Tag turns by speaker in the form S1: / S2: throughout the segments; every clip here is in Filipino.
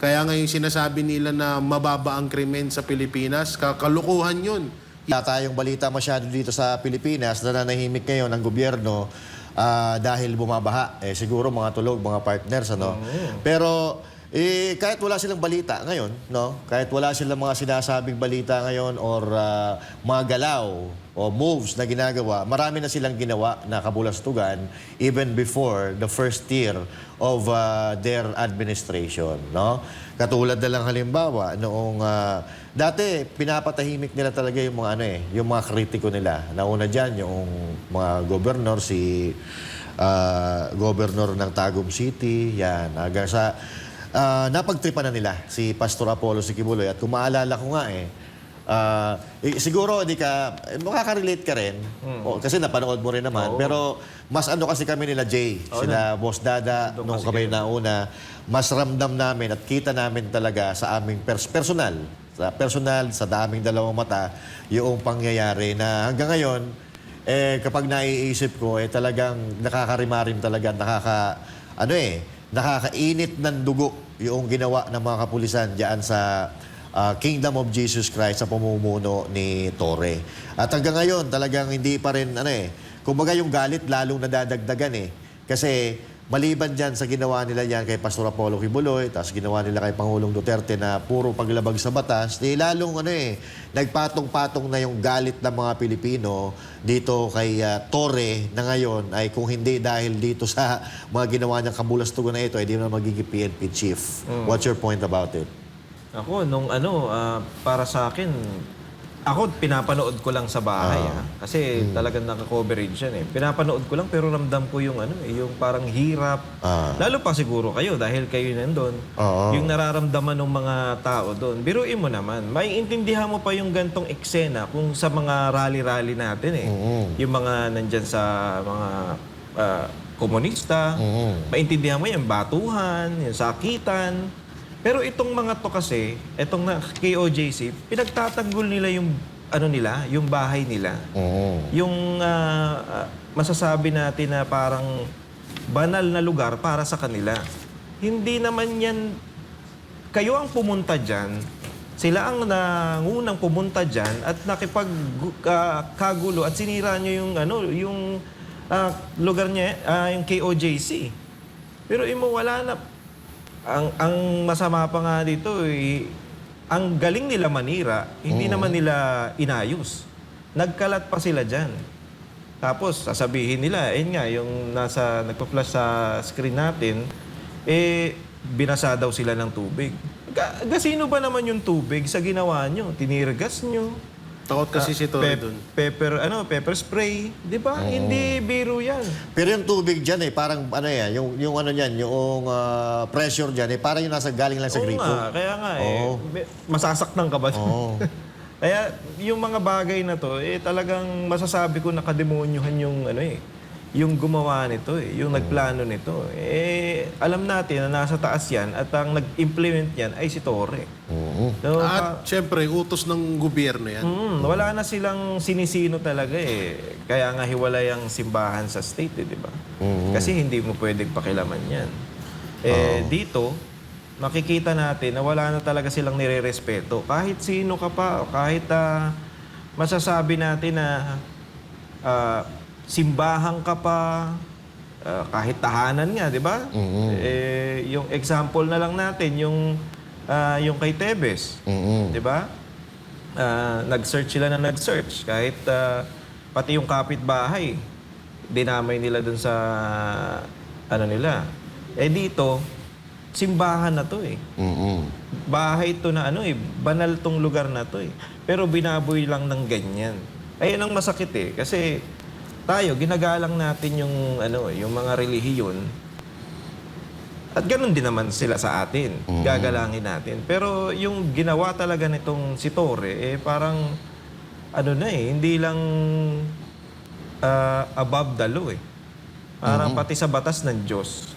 S1: Kaya nga yung sinasabi nila na mababa ang krimen sa Pilipinas, kakalukuhan yun.
S2: Wala tayong balita masyado dito sa Pilipinas na nanahimik ngayon ang gobyerno ah, dahil bumabaha. Eh, siguro mga tulog, mga partners, ano? Pero eh, kahit wala silang balita ngayon, no? Kahit wala silang mga sinasabing balita ngayon or ah, mga galaw o moves na ginagawa, marami na silang ginawa na kabulastugan even before the first year of ah, their administration, no? Katulad na lang halimbawa noong ah, dati pinapatahimik nila talaga yung mga ano eh, yung mga kritiko nila. Nauna diyan yung mga governor si ah, governor ng Tagum City, yan, hanggang sa ah, napagtripan na nila si Pastor Apollo Sikibuloy. At kung maalala ko nga eh Ah, eh, siguro hindi ka eh, makaka-relate ka rin. O, kasi napanood mo rin naman. Pero mas ano kasi kami nila Jay sila Boss Dada nung kami nauna mas ramdam namin at kita namin talaga sa aming pers- personal. Sa personal sa daming dalawang mata yung pangyayari na hanggang ngayon eh kapag naiisip ko eh talagang nakakarimarim talaga nakaka ano eh nakakainit ng dugo yung ginawa ng mga kapulisan diyan sa ah, Kingdom of Jesus Christ sa pamumuno ni Torre. At hanggang ngayon, talagang hindi pa rin, ano eh, kumbaga yung galit lalong nadadagdagan eh. Kasi maliban dyan sa ginawa nila yan kay Pastor Apollo Kibuloy, tapos ginawa nila kay Pangulong Duterte na puro paglabag sa batas, eh, lalong ano eh, nagpatong-patong na yung galit ng mga Pilipino dito kay ah, Torre na ngayon ay kung hindi dahil dito sa mga ginawa niyang kabulastugan na ito, ay di na magiging PNP chief. What's your point about it?
S3: Ako, nung ano, ah, para sa akin, ako pinapanood ko lang sa bahay. ah. Kasi talagang naka-coverage yan eh. Pinapanood ko lang pero ramdam ko yung ano, eh, yung parang hirap.
S2: Ah.
S3: Lalo pa siguro kayo dahil kayo nandun.
S2: Oo.
S3: Yung nararamdaman ng mga tao doon. Biruin mo naman, may intindihan mo pa yung gantong eksena kung sa mga rally-rally natin eh. Yung mga nandyan sa mga ah, komunista. Maintindihan mo yung batuhan, yung sakitan. Pero itong mga to kasi, itong na KOJC, pinagtatanggol nila yung ano nila, yung bahay nila. Yung ah, ah, masasabi natin na parang banal na lugar para sa kanila. Hindi naman yan, kayo ang pumunta dyan, sila ang nangunang pumunta dyan at nakipagkagulo at sinira nyo yung ano, yung ah, lugar niya, ah, yung KOJC. Pero imo wala na ang ang masama pa nga dito eh, ang galing nila manira, hindi naman nila inayos. Nagkalat pa sila diyan. Tapos sasabihin nila, eh nga yung nasa nagpa-flash sa screen natin, eh binasa daw sila ng tubig. Ga, gasino ba naman yung tubig sa ginawa nyo? Tinirgas nyo?
S1: Takot kasi si Torre
S3: Pep-
S1: dun.
S3: pepper, ano, pepper spray. Di ba? Hindi biro yan.
S2: Pero yung tubig dyan eh, parang ano yan, yung, yung ano yan, yung ah, pressure dyan eh, parang yung nasa galing lang sa
S3: Oo
S2: gripo.
S3: nga, kaya nga eh.
S2: Oo.
S3: Be- Masasaktan ka ba?
S2: Oo.
S3: kaya yung mga bagay na to, eh talagang masasabi ko nakademonyohan yung ano eh, yung gumawa nito eh, yung nagplano nito. Eh, alam natin na nasa taas yan at ang nag-implement yan ay si Torre.
S2: Oo.
S3: So,
S1: At syempre, utos ng gobyerno yan.
S3: Mm, wala na silang sinisino talaga eh. Kaya nga hiwalay ang simbahan sa state eh, di ba? Kasi hindi mo pwedeng pakilaman yan. Eh, dito, makikita natin na wala na talaga silang nire-respeto. Kahit sino ka pa, o kahit ah, masasabi natin na ah, simbahan ka pa, ah, kahit tahanan nga, di ba? Eh, yung example na lang natin, yung, ah, yung kay Tebes.
S2: Mm-mm.
S3: Di ba? Ah, nag-search sila na nag-search. Kahit ah, pati yung kapitbahay, dinamay nila dun sa ano nila. Eh dito, simbahan na to eh.
S2: Mm-mm.
S3: Bahay to na ano eh, banal tong lugar na to eh. Pero binaboy lang ng ganyan. Ayun ang masakit eh. Kasi tayo, ginagalang natin yung ano, yung mga relihiyon. At ganun din naman sila sa atin. Gagalangin natin. Pero yung ginawa talaga nitong si Torre, eh parang ano na eh, hindi lang ah, above the law eh. Parang pati sa batas ng Diyos,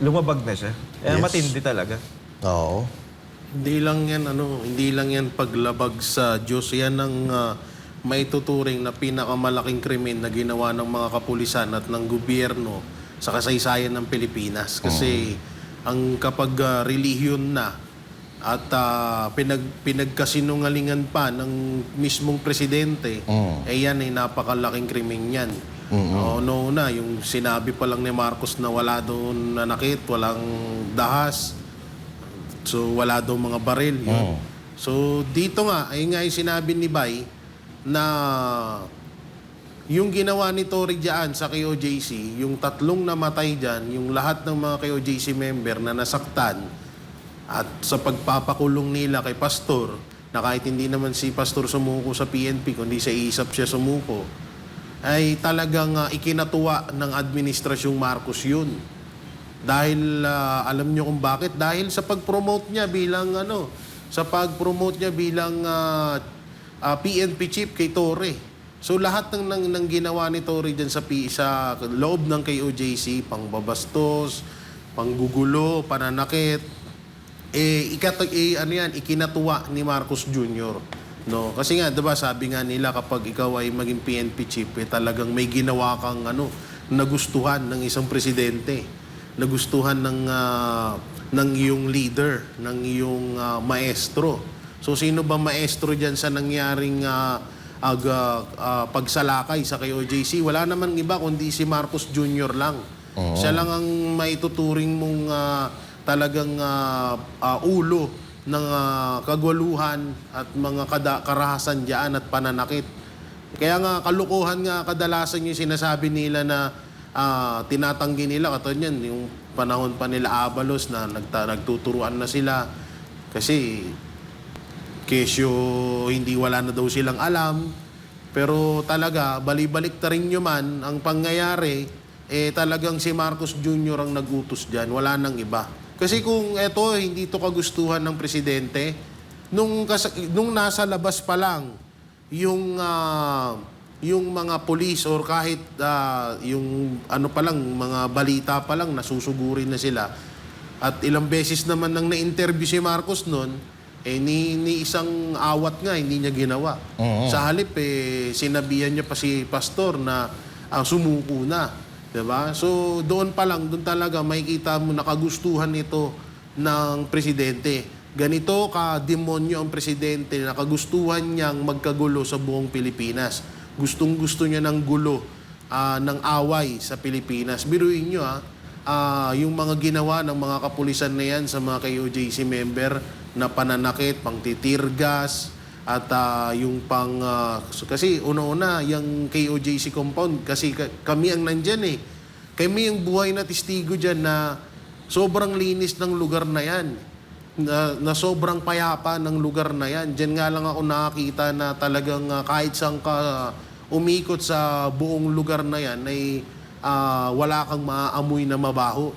S3: lumabag na siya. Eh,
S2: Yes.
S3: matindi talaga.
S2: Oo.
S1: Hindi lang yan, ano, hindi lang yan paglabag sa Diyos. Yan ang ah, maituturing na pinakamalaking krimen na ginawa ng mga kapulisan at ng gobyerno sa kasaysayan ng Pilipinas. Kasi ang kapag ah, relihiyon na at ah, pinag, pinagkasinungalingan pa ng mismong presidente, eh yan ay napakalaking krimen yan. Oo, no na, yung sinabi pa lang ni Marcos na wala doon nanakit, walang dahas, so wala daw mga baril. Yun. So dito nga, ay nga yung sinabi ni Bay na yung ginawa ni Tory dyan sa KOJC, yung tatlong namatay dyan, yung lahat ng mga KOJC member na nasaktan at sa pagpapakulong nila kay Pastor, na kahit hindi naman si Pastor sumuko sa PNP, kundi sa ISAP siya sumuko, ay talagang ah, ikinatuwa ng Administrasyong Marcos yun. Dahil ah, alam niyo kung bakit? Dahil sa pag-promote niya bilang ano, sa pag-promote niya bilang ah, ah, PNP chief kay Torre. So lahat ng, ng, ng ginawa ni Torre dyan sa, P, sa loob ng KOJC, pangbabastos, panggugulo, pananakit, eh, ikat, eh, ano yan, ikinatuwa ni Marcos Jr. No? Kasi nga, 'di ba sabi nga nila kapag ikaw ay maging PNP chief, eh, talagang may ginawa kang ano, nagustuhan ng isang presidente, nagustuhan ng ah, ng iyong leader, ng iyong ah, maestro. So sino ba maestro diyan sa nangyaring ah, ag, ah, pagsalakay sa KOJC? Wala naman iba kundi si Marcos Jr. lang. Siya lang ang maituturing mong ah, talagang ah, ah, ulo ng ah, kagwaluhan at mga kada- karahasan diyan at pananakit. Kaya nga kalukuhan nga kadalasan yung sinasabi nila na ah, tinatanggi nila katulad yan yung panahon pa nila Abalos na nagta, nagtuturuan na sila kasi kesyo hindi wala na daw silang alam. Pero talaga balibalik ta rin nyo man ang pangyayari eh talagang si Marcos Jr. ang nagutos diyan wala nang iba. Kasi kung eto hindi to kagustuhan ng presidente nung nung nasa labas pa lang yung ah, yung mga police or kahit ah, yung ano pa lang mga balita pa lang nasusugurin na sila. At ilang beses naman nang na-interview si Marcos noon eh ni, ni isang awat nga hindi niya ginawa. Sa halip eh sinabihan niya pa si pastor na ah, sumuko na, 'di ba? So doon pa lang doon talaga makikita mo nakagustuhan ito ng presidente. Ganito ka demonyo ang presidente na kagustuhan niyang magkagulo sa buong Pilipinas. Gustong-gusto niya ng gulo, ah, ng away sa Pilipinas. Biruin niyo ah, ah, yung mga ginawa ng mga kapulisan na yan sa mga KOJC member na pananakit, pangtitirgas, at ah, yung pang... so- kasi una-una, yung KOJC compound, kasi ka- kami ang nandyan eh. Kami ang buhay na testigo dyan na sobrang linis ng lugar na yan. Na, na sobrang payapa ng lugar na yan. Diyan nga lang ako nakakita na talagang ah, kahit saan ka umikot sa buong lugar na yan ay ah, wala kang maaamoy na mabaho.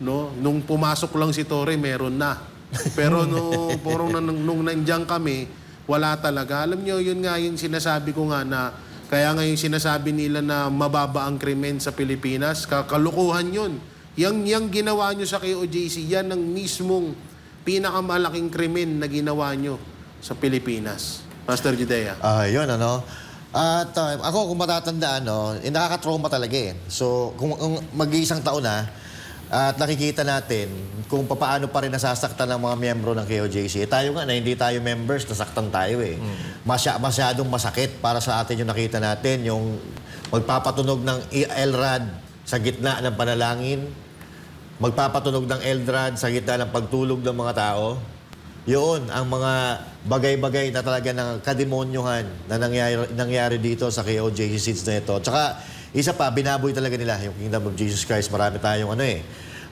S1: No? Nung pumasok lang si Torre, meron na. Pero no, purong na, nung, nung nandiyan kami, wala talaga. Alam nyo, yun nga yung sinasabi ko nga na kaya nga yung sinasabi nila na mababa ang krimen sa Pilipinas, kakalukuhan yun. Yang, yang ginawa nyo sa KOJC, yan ang mismong pinakamalaking krimen na ginawa nyo sa Pilipinas. Pastor Judea.
S2: Ah, yun ano. At uh, ako kung matatandaan, no, eh, nakaka-trauma talaga eh. So, kung, kung mag-iisang taon na, at nakikita natin kung paano pa rin nasasaktan ng mga miyembro ng KOJC. Eh, tayo nga na hindi tayo members, nasaktan tayo eh. Masya, masyadong masakit para sa atin yung nakita natin, yung magpapatunog ng LRAD sa gitna ng panalangin, magpapatunog ng LRAD sa gitna ng pagtulog ng mga tao. Yun, ang mga bagay-bagay na talaga ng kademonyuhan na nangyari, nangyari dito sa KOJC seeds na ito. Tsaka, isa pa, binaboy talaga nila yung Kingdom of Jesus Christ. Marami tayong ano eh.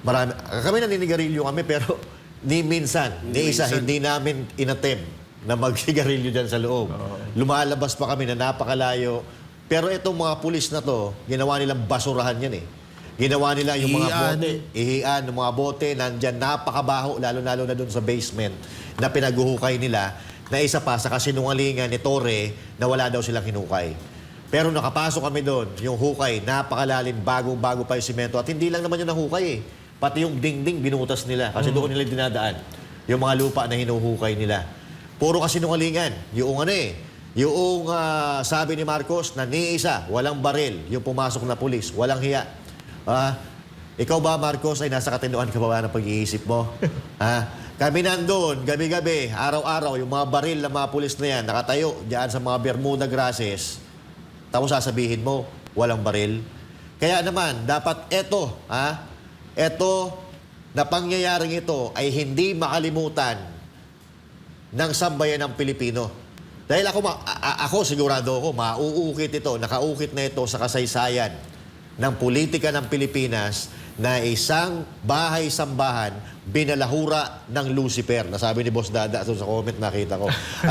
S2: Marami, kami naninigarilyo kami pero ni minsan, ni isa, hindi namin inattempt na magsigarilyo dyan sa loob. Lumalabas pa kami na napakalayo. Pero itong mga pulis na to, ginawa nilang basurahan yan eh. Ginawa nila yung mga
S1: Ihian.
S2: bote, ihian, yung mga bote, nandyan, napakabaho, lalo-lalo na doon sa basement na pinaguhukay nila, na isa pa sa kasinungalingan ni Torre na wala daw silang hinukay. Pero nakapasok kami doon, yung hukay, napakalalim, bagong-bago pa yung simento. At hindi lang naman yung nahukay eh. Pati yung dingding binutas nila kasi doon nila dinadaan. Yung mga lupa na hinuhukay nila. Puro kasinungalingan. Yung ano eh, yung ah, sabi ni Marcos na ni isa, walang baril, yung pumasok na pulis, walang hiya. Ah, Ikaw ba, Marcos, ay nasa katinoan ka ba ba ng pag-iisip mo? ha? Kami nandun, gabi-gabi, araw-araw, yung mga baril ng mga pulis na yan, nakatayo diyan sa mga Bermuda Grasses. Tapos sasabihin mo, walang baril. Kaya naman, dapat eto, ha? Eto, na pangyayaring ito ay hindi makalimutan ng sambayan ng Pilipino. Dahil ako, ako sigurado ako, mauukit ito, nakaukit na ito sa kasaysayan ng politika ng Pilipinas na isang bahay-sambahan binalahura ng Lucifer. Nasabi ni Boss Dada sa comment nakita ko.